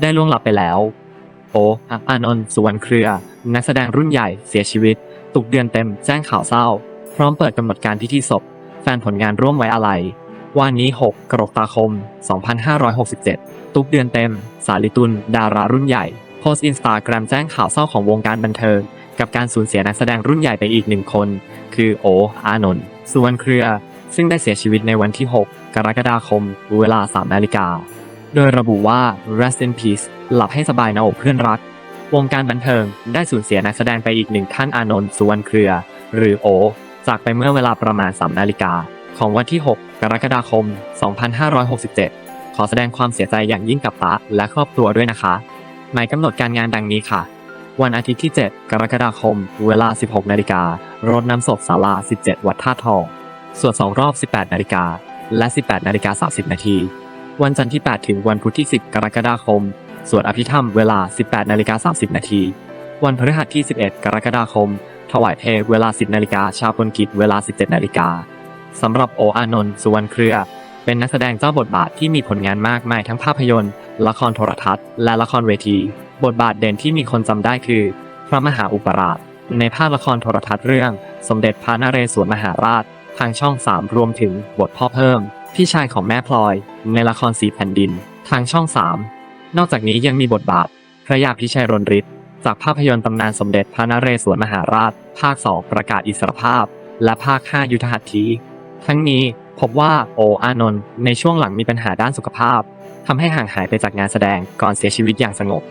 ได้ล่วงลับไปแล้วโออานนท์สุวรรณเครือ นักแสดงรุ่นใหญ่เสียชีวิต ตุกเดือนเต็มแจ้งข่าวเศร้า พร้อมเปิดกำหนดการพิธีศพ แฟนผลงานร่วมไว้อาลัยวันนี้ 6 กรกฎาคม 2567 ตุกเดือนเต็ม สาลิตุล ดารารุ่นใหญ่ โพสต์อินสตาแกรมแจ้งข่าวเศร้าของวงการบันเทิง กับการสูญเสียนักแสดงรุ่นใหญ่ไปอีกหนึ่งคน คือโอ อานนท์ สุวรรณเครือ ซึ่งได้เสียชีวิตในวันที่ 6 กรกฎาคม เวลา 3 นาฬิกา โดยระบุว่า rest in peace หลับให้สบายนะโอเพื่อนรัก วงการบันเทิงได้สูญเสียนักแสดงไปอีกหนึ่งท่านอานนท์สุวรรณเครือ หรือโอ จากไปเมื่อเวลาประมาณ3นาฬิกา ของวันที่ 6 กรกฎาคม 2567 ขอแสดงความเสียใจอย่างยิ่งกับตะและครอบครัวด้วยนะคะ หมายกำหนดการงานดังนี้ค่ะ วันอาทิตย์ที่ 7 กรกฎาคม เวลา 16 นาฬิการดน้ำศพศาลา 17 วัดท่าทอง สวด2รอบ 18 นาฬิกาและ 18 นาฬิกา 30 นาที วันจันทร์ที่ 8 ถึงวันพุธที่ 10 กรกฎาคม สวดอภิธรรมเวลา 18นาฬิกา30 นาที วันพฤหัสที่ 11 กรกฎาคม ถวายเพลงเวลา 10นาฬิกาชาปนกิจเวลา 17นาฬิกาสำหรับโออานนท์สุวรรณเครือ เป็นนักแสดงเจ้าบทบาทที่มีผลงานมากมายทั้งภาพยนตร์ ละครโทรทัศน์ และละครเวที บทบาทเด่นที่มีคนจำได้คือ พระมหาอุปราช ในภาพละครโทรทัศน์เรื่อง สมเด็จพระนเรศวรมหาราช ทางช่อง 3 รวมถึงบทพ่อเพิ่ม พี่ชายของแม่พลอย ในละครสีแผ่นดิน ทางช่อง 3 นอกจากนี้ยังมีบทบาท พระยาพิชัยรนฤทธิ์จากภาพยนตร์ตำนานสมเด็จพระนเรศวรมหาราช ภาค 2 ประกาศอิสรภาพ และภาค 5 ยุทธหัตถี ทั้งนี้พบว่าโออานนท์ในช่วงหลังมีปัญหาด้านสุขภาพทำให้ห่างหายไปจากงานแสดงก่อนเสียชีวิตอย่างสงบ